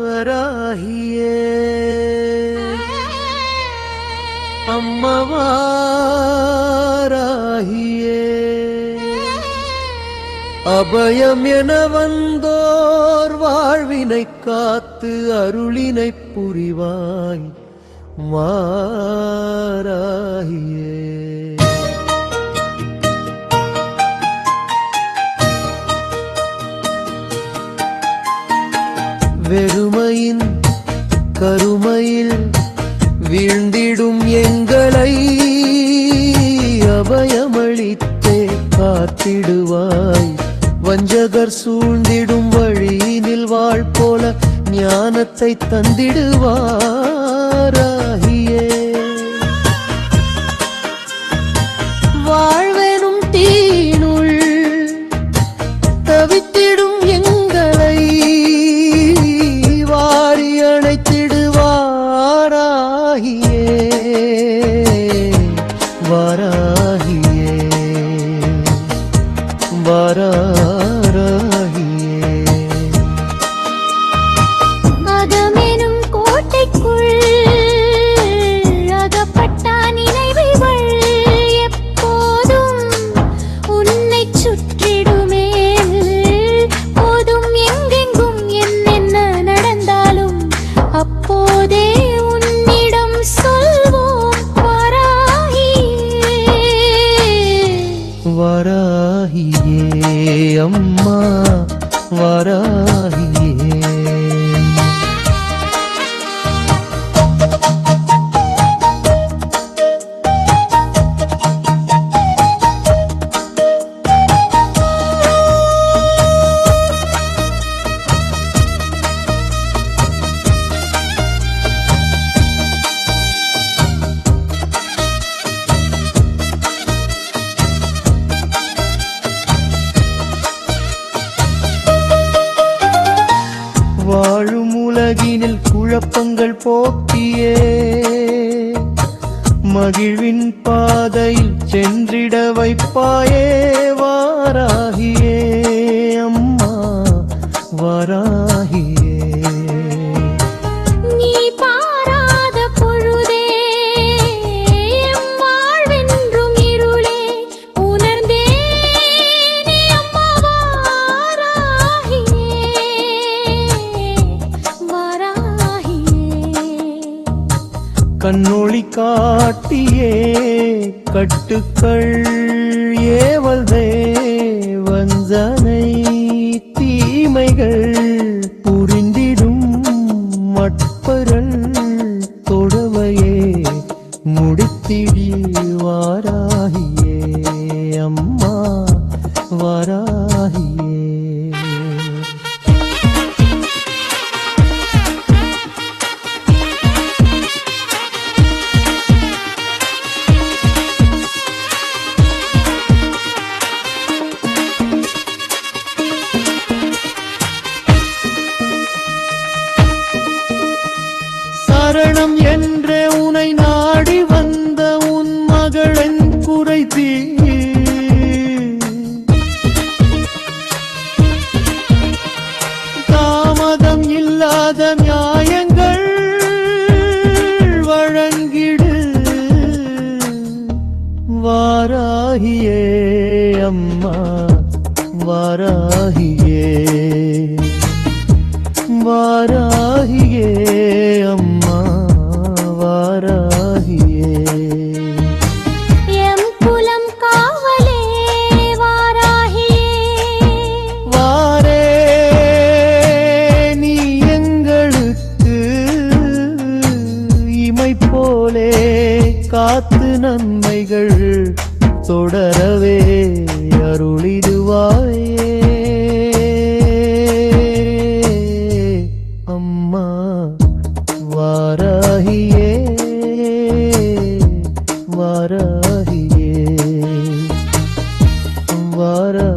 வாராகியே அம்மவாராகியே அபயம் என வந்தோர் வாழ்வினை காத்து அருளினை புரிவாய் வாராகியே வெறுமையின் கருமையில் வீழ்ந்திடும் எங்களை அபயமளித்தே காத்திடுவாய். வஞ்சகர் சூழ்ந்திடும் வழியினில் வாழ் போல ஞானத்தை தந்திடுவாராகியே. வாழ் வாரா அம்மா வராகி வாழும் உலகினில் குழப்பங்கள் போக்கியே. மகிழ்வின் பாதையில் சென்றிட வைப்பாயே. வாராகியே அம்மா வாராகியே. கண்ணொளி காட்டியே கட்டுக்கள் ஏவல் வஞ்சனை தீமைகள். மத நியாயங்கள் வழங்கிடு. வாராகியே அம்மா வாராகியே. வாராகியே போலே காத்து நன்மைகள் தொடரவே அருளிடுவாயே. அம்மா வாராகியே வாராகியே வாரா